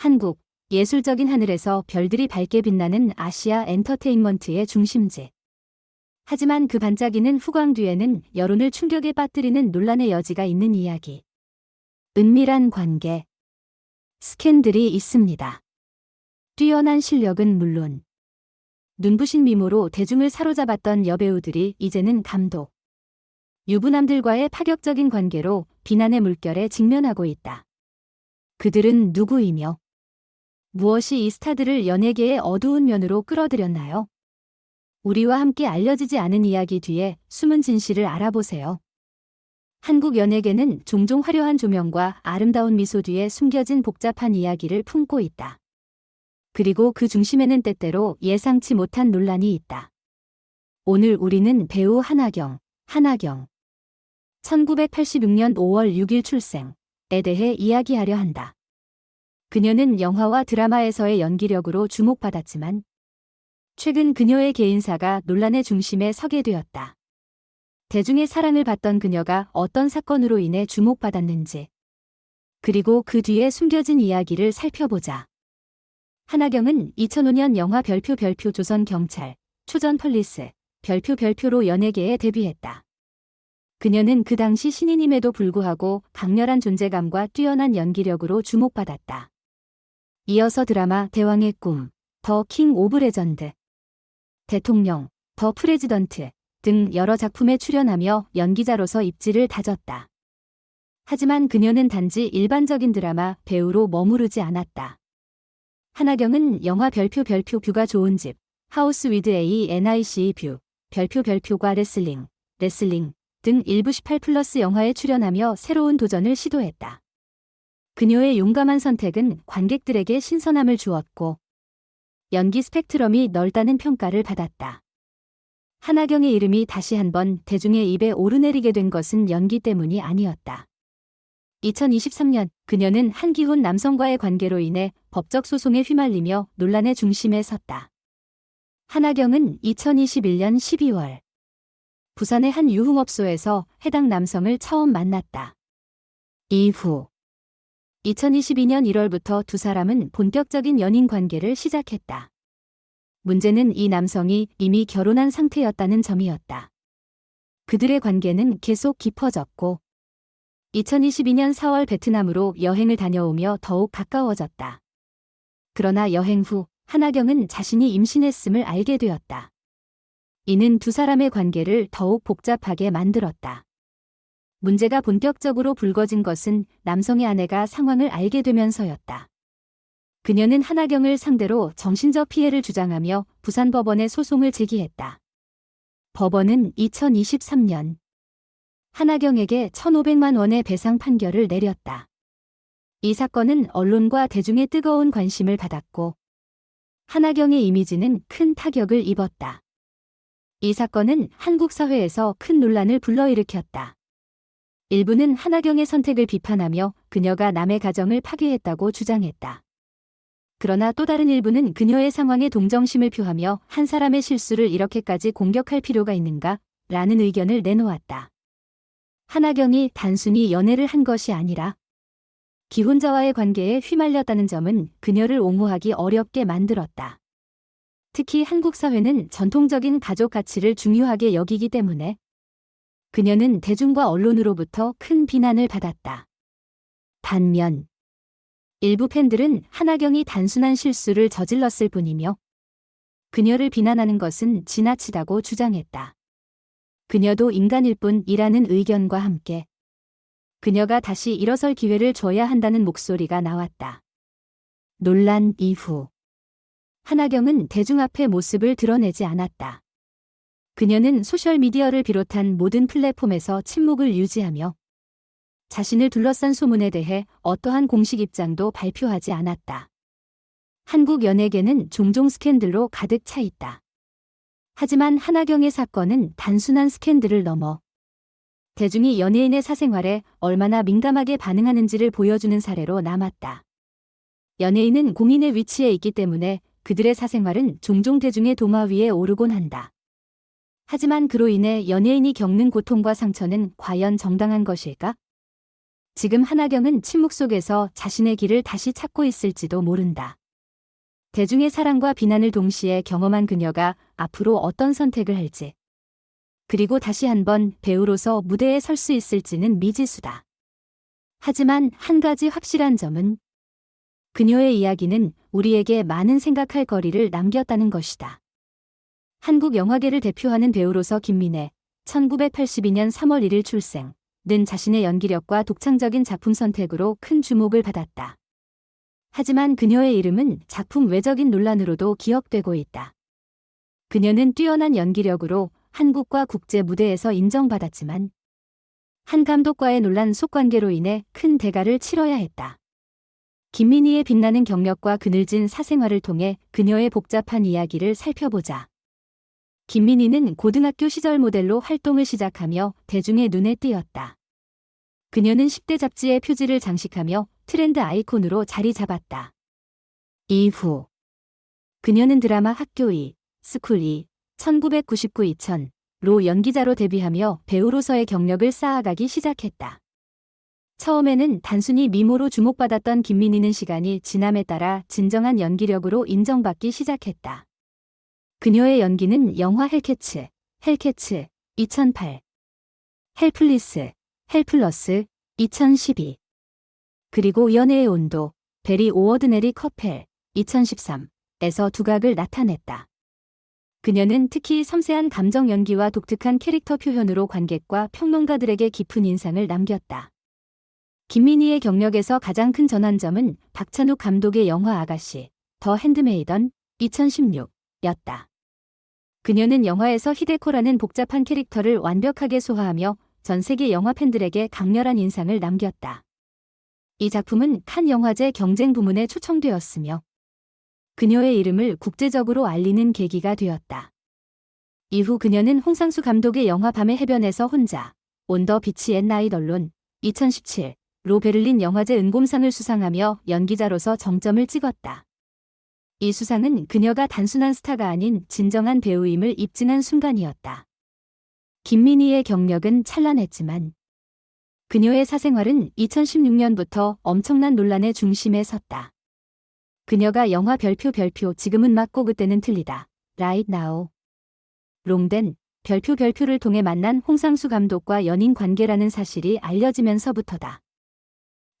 한국, 예술적인 하늘에서 별들이 밝게 빛나는 아시아 엔터테인먼트의 중심지. 하지만 그 반짝이는 후광 뒤에는 여론을 충격에 빠뜨리는 논란의 여지가 있는 이야기. 은밀한 관계. 스캔들이 있습니다. 뛰어난 실력은 물론 눈부신 미모로 대중을 사로잡았던 여배우들이 이제는 감독, 유부남들과의 파격적인 관계로 비난의 물결에 직면하고 있다. 그들은 누구이며 무엇이 이 스타들을 연예계의 어두운 면으로 끌어들였나요? 우리와 함께 알려지지 않은 이야기 뒤에 숨은 진실을 알아보세요. 한국 연예계는 종종 화려한 조명과 아름다운 미소 뒤에 숨겨진 복잡한 이야기를 품고 있다. 그리고 그 중심에는 때때로 예상치 못한 논란이 있다. 오늘 우리는 배우 한하경, 한하경. 1986년 5월 6일 출생에 대해 이야기하려 한다. 그녀는 영화와 드라마에서의 연기력으로 주목받았지만 최근 그녀의 개인사가 논란의 중심에 서게 되었다. 대중의 사랑을 받던 그녀가 어떤 사건으로 인해 주목받았는지, 그리고 그 뒤에 숨겨진 이야기를 살펴보자. 한하경은 2005년 영화 별표 별표 조선 경찰, 초전 펄리스, 별표 별표로 연예계에 데뷔했다. 그녀는 그 당시 신인임에도 불구하고 강렬한 존재감과 뛰어난 연기력으로 주목받았다. 이어서 드라마 대왕의 꿈, 더 킹 오브 레전드, 대통령, 더 프레지던트 등 여러 작품에 출연하며 연기자로서 입지를 다졌다. 하지만 그녀는 단지 일반적인 드라마 배우로 머무르지 않았다. 한하경은 영화 별표 별표 뷰가 좋은 집, 하우스 위드 A NIC 뷰, 별표 별표과 레슬링, 레슬링 등 일부 18 플러스 영화에 출연하며 새로운 도전을 시도했다. 그녀의 용감한 선택은 관객들에게 신선함을 주었고 연기 스펙트럼이 넓다는 평가를 받았다. 한하경의 이름이 다시 한번 대중의 입에 오르내리게 된 것은 연기 때문이 아니었다. 2023년 그녀는 한기훈 남성과의 관계로 인해 법적 소송에 휘말리며 논란의 중심에 섰다. 한하경은 2021년 12월 부산의 한 유흥업소에서 해당 남성을 처음 만났다. 이후 2022년 1월부터 두 사람은 본격적인 연인 관계를 시작했다. 문제는 이 남성이 이미 결혼한 상태였다는 점이었다. 그들의 관계는 계속 깊어졌고 2022년 4월 베트남으로 여행을 다녀오며 더욱 가까워졌다. 그러나 여행 후 한하경은 자신이 임신했음을 알게 되었다. 이는 두 사람의 관계를 더욱 복잡하게 만들었다. 문제가 본격적으로 불거진 것은 남성의 아내가 상황을 알게 되면서였다. 그녀는 한하경을 상대로 정신적 피해를 주장하며 부산법원에 소송을 제기했다. 법원은 2023년 한하경에게 1,500만 원의 배상 판결을 내렸다. 이 사건은 언론과 대중의 뜨거운 관심을 받았고 한하경의 이미지는 큰 타격을 입었다. 이 사건은 한국 사회에서 큰 논란을 불러일으켰다. 일부는 한하경의 선택을 비판하며 그녀가 남의 가정을 파괴했다고 주장했다. 그러나 또 다른 일부는 그녀의 상황에 동정심을 표하며 한 사람의 실수를 이렇게까지 공격할 필요가 있는가? 라는 의견을 내놓았다. 한하경이 단순히 연애를 한 것이 아니라 기혼자와의 관계에 휘말렸다는 점은 그녀를 옹호하기 어렵게 만들었다. 특히 한국 사회는 전통적인 가족 가치를 중요하게 여기기 때문에 그녀는 대중과 언론으로부터 큰 비난을 받았다. 반면 일부 팬들은 한하경이 단순한 실수를 저질렀을 뿐이며 그녀를 비난하는 것은 지나치다고 주장했다. 그녀도 인간일 뿐이라는 의견과 함께 그녀가 다시 일어설 기회를 줘야 한다는 목소리가 나왔다. 논란 이후 한하경은 대중 앞에 모습을 드러내지 않았다. 그녀는 소셜미디어를 비롯한 모든 플랫폼에서 침묵을 유지하며 자신을 둘러싼 소문에 대해 어떠한 공식 입장도 발표하지 않았다. 한국 연예계는 종종 스캔들로 가득 차 있다. 하지만 한하경의 사건은 단순한 스캔들을 넘어 대중이 연예인의 사생활에 얼마나 민감하게 반응하는지를 보여주는 사례로 남았다. 연예인은 공인의 위치에 있기 때문에 그들의 사생활은 종종 대중의 도마 위에 오르곤 한다. 하지만 그로 인해 연예인이 겪는 고통과 상처는 과연 정당한 것일까? 지금 한하경은 침묵 속에서 자신의 길을 다시 찾고 있을지도 모른다. 대중의 사랑과 비난을 동시에 경험한 그녀가 앞으로 어떤 선택을 할지, 그리고 다시 한번 배우로서 무대에 설 수 있을지는 미지수다. 하지만 한 가지 확실한 점은 그녀의 이야기는 우리에게 많은 생각할 거리를 남겼다는 것이다. 한국 영화계를 대표하는 배우로서 김민혜, 1982년 3월 1일 출생, 는 자신의 연기력과 독창적인 작품 선택으로 큰 주목을 받았다. 하지만 그녀의 이름은 작품 외적인 논란으로도 기억되고 있다. 그녀는 뛰어난 연기력으로 한국과 국제 무대에서 인정받았지만 한 감독과의 논란 속관계로 인해 큰 대가를 치러야 했다. 김민희의 빛나는 경력과 그늘진 사생활을 통해 그녀의 복잡한 이야기를 살펴보자. 김민희는 고등학교 시절 모델로 활동을 시작하며 대중의 눈에 띄었다. 그녀는 10대 잡지의 표지를 장식하며 트렌드 아이콘으로 자리 잡았다. 이후 그녀는 드라마 학교 2, 스쿨 2, 1999-2000로 연기자로 데뷔하며 배우로서의 경력을 쌓아가기 시작했다. 처음에는 단순히 미모로 주목받았던 김민희는 시간이 지남에 따라 진정한 연기력으로 인정받기 시작했다. 그녀의 연기는 영화 헬캐츠, 헬캐츠 2008, 헬플리스, 헬플러스 2012, 그리고 연애의 온도, 베리 오어드네리 커펠 2013에서 두각을 나타냈다. 그녀는 특히 섬세한 감정 연기와 독특한 캐릭터 표현으로 관객과 평론가들에게 깊은 인상을 남겼다. 김민희의 경력에서 가장 큰 전환점은 박찬욱 감독의 영화 아가씨, 더 핸드메이던 2016 였다. 그녀는 영화에서 히데코라는 복잡한 캐릭터를 완벽하게 소화하며 전 세계 영화 팬들에게 강렬한 인상을 남겼다. 이 작품은 칸 영화제 경쟁 부문에 초청되었으며 그녀의 이름을 국제적으로 알리는 계기가 되었다. 이후 그녀는 홍상수 감독의 영화 밤의 해변에서 혼자, 온더 비치 앤 나잇 언론 2017로 베를린 영화제 은곰상을 수상하며 연기자로서 정점을 찍었다. 이 수상은 그녀가 단순한 스타가 아닌 진정한 배우임을 입증한 순간이었다. 김민희의 경력은 찬란했지만 그녀의 사생활은 2016년부터 엄청난 논란의 중심에 섰다. 그녀가 영화 별표 별표 지금은 맞고 그때는 틀리다. Right now. 롱된 별표 별표를 통해 만난 홍상수 감독과 연인 관계라는 사실이 알려지면서부터다.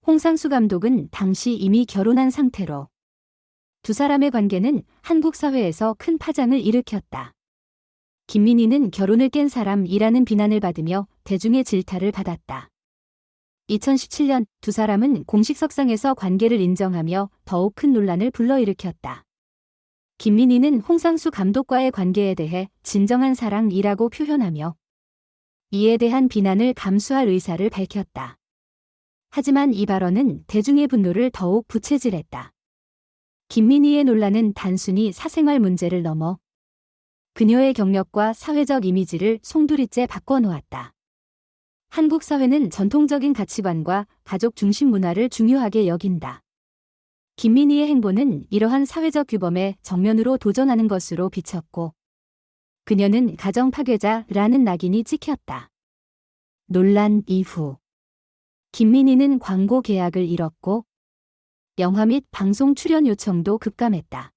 홍상수 감독은 당시 이미 결혼한 상태로 두 사람의 관계는 한국 사회에서 큰 파장을 일으켰다. 김민희는 결혼을 깬 사람이라는 비난을 받으며 대중의 질타를 받았다. 2017년 두 사람은 공식 석상에서 관계를 인정하며 더욱 큰 논란을 불러일으켰다. 김민희는 홍상수 감독과의 관계에 대해 진정한 사랑이라고 표현하며 이에 대한 비난을 감수할 의사를 밝혔다. 하지만 이 발언은 대중의 분노를 더욱 부채질했다. 김민희의 논란은 단순히 사생활 문제를 넘어 그녀의 경력과 사회적 이미지를 송두리째 바꿔놓았다. 한국 사회는 전통적인 가치관과 가족 중심 문화를 중요하게 여긴다. 김민희의 행보는 이러한 사회적 규범에 정면으로 도전하는 것으로 비쳤고, 그녀는 가정 파괴자라는 낙인이 찍혔다. 논란 이후, 김민희는 광고 계약을 잃었고, 영화 및 방송 출연 요청도 급감했다.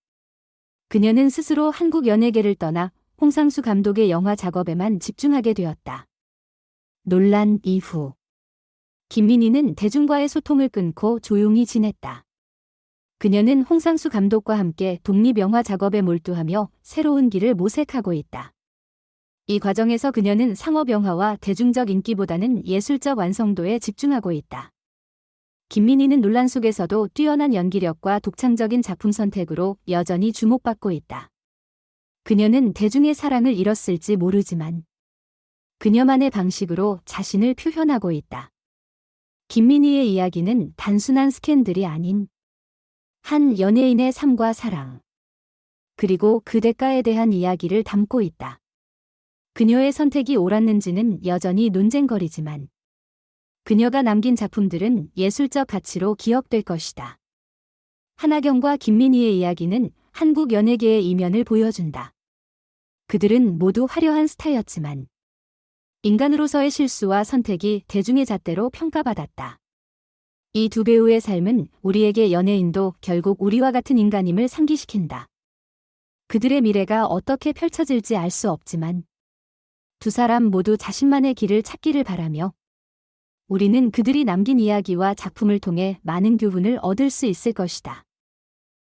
그녀는 스스로 한국 연예계를 떠나 홍상수 감독의 영화 작업에만 집중하게 되었다. 논란 이후 김민희는 대중과의 소통을 끊고 조용히 지냈다. 그녀는 홍상수 감독과 함께 독립영화 작업에 몰두하며 새로운 길을 모색하고 있다. 이 과정에서 그녀는 상업영화와 대중적 인기보다는 예술적 완성도에 집중하고 있다. 김민희는 논란 속에서도 뛰어난 연기력과 독창적인 작품 선택으로 여전히 주목받고 있다. 그녀는 대중의 사랑을 잃었을지 모르지만 그녀만의 방식으로 자신을 표현하고 있다. 김민희의 이야기는 단순한 스캔들이 아닌 한 연예인의 삶과 사랑, 그리고 그 대가에 대한 이야기를 담고 있다. 그녀의 선택이 옳았는지는 여전히 논쟁거리지만 그녀가 남긴 작품들은 예술적 가치로 기억될 것이다. 한나경과 김민희의 이야기는 한국 연예계의 이면을 보여준다. 그들은 모두 화려한 스타였지만 인간으로서의 실수와 선택이 대중의 잣대로 평가받았다. 이 두 배우의 삶은 우리에게 연예인도 결국 우리와 같은 인간임을 상기시킨다. 그들의 미래가 어떻게 펼쳐질지 알 수 없지만 두 사람 모두 자신만의 길을 찾기를 바라며 우리는 그들이 남긴 이야기와 작품을 통해 많은 교훈을 얻을 수 있을 것이다.